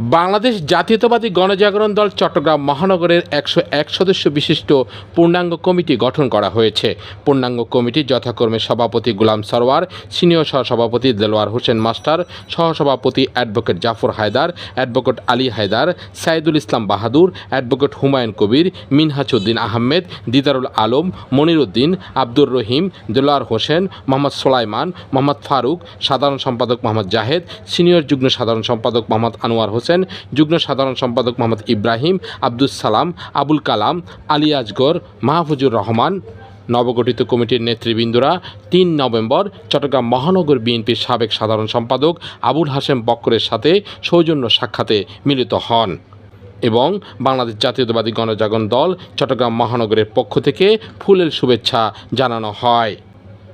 বাংলাদেশ জাতীয়তাবাদী গণজাগরণ দল চট্টগ্রাম মহানগরের একশো এক সদস্য বিশিষ্ট পূর্ণাঙ্গ কমিটি গঠন করা হয়েছে। পূর্ণাঙ্গ কমিটি যথাক্রমে সভাপতি গুলাম সরওয়ার, সিনিয়র সহসভাপতি দেলোয়ার হোসেন মাস্টার, সহসভাপতি advocate Jafar Haider, advocate Ali Haider, Saidul Islam Bahadur, advocate Humayun Kabir, Minhajuddin Ahmed, Didarul Alam, Moniruddin, Abdur Rahim, Delwar Hossain, Mohammad Solaiman, Mohammad Faruk, সাধারণ সম্পাদক মোহাম্মদ জাহেদ, সিনিয়র যুগ্ম সাধারণ সম্পাদক মোহাম্মদ আনোয়ার হোসেন। যুগ্ম সাধারণ সম্পাদক মোহাম্মদ ইব্রাহিম, আব্দুস সালাম, আবুল কালাম, আলী আজগর, মাহফুজুর রহমান, নবগঠিত কমিটির নেতৃবৃন্দরা তিন নভেম্বর চট্টগ্রাম মহানগর বিএনপির সাবেক সাধারণ সম্পাদক আবুল হাশেম বক্করের সাথে সৌজন্য সাক্ষাতে মিলিত হন এবং বাংলাদেশ জাতীয়তাবাদী গণজাগরণ দল চট্টগ্রাম মহানগরের পক্ষ থেকে ফুলের শুভেচ্ছা জানানো হয়।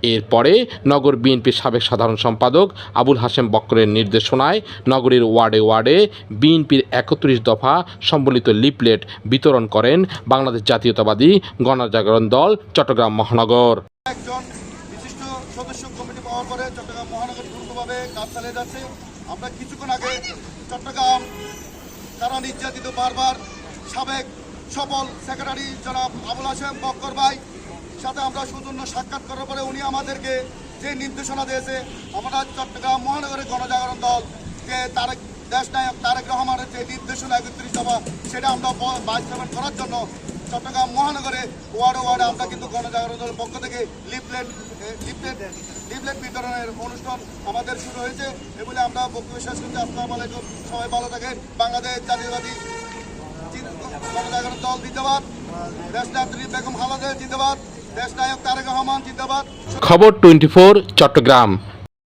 এরপরে নগর বিএনপির সাবেক সাধারণ সম্পাদক আবুল হাসেম বক্করের নির্দেশনায় নগরীর ওয়ার্ডে ওয়ার্ডে বিএনপির একত্রিশ দফা সম্বলিত লিপলেট বিতরণ করেন বাংলাদেশ জাতীয়তাবাদী গণজাগরণ দল, চট্টগ্রাম মহানগর। তারা নির্যাতিত বারবার সাবেক সফল সেক্রেটারি জনাব আবুল হাসেম বক্কর ভাই সাথে আমরা সৌজন্য সাক্ষাৎ করার পরে উনি আমাদেরকে যে নির্দেশনা দিয়েছে, আমরা চট্টগ্রাম মহানগরের গণজাগরণ দল, যে তারেক, দেশ নায়ক তারেক রহমানের যে নির্দেশনা একত্রিশ দফা সেটা আমরা বাস্তবায়ন করার জন্য চট্টগ্রাম মহানগরে ওয়ার্ডে ওয়ার্ডে আমরা কিন্তু গণজাগরণ দলের পক্ষ থেকে লিফলেট লিফলেট লিফলেট বিতরণের অনুষ্ঠান আমাদের শুরু হয়েছে। এ বলে আমরা বক্তব্য শেষ করছি। আসসালামু আলাইকুম। সবাই ভালো থাকেন। বাংলাদেশ জাতীয়বাদী গণজাগরণ দল জিন্দাবাদ। দেশ নেত্রী বেগম রহমান জিন্দাবাদ। খবর টোয়েন্টি চট্টগ্রাম।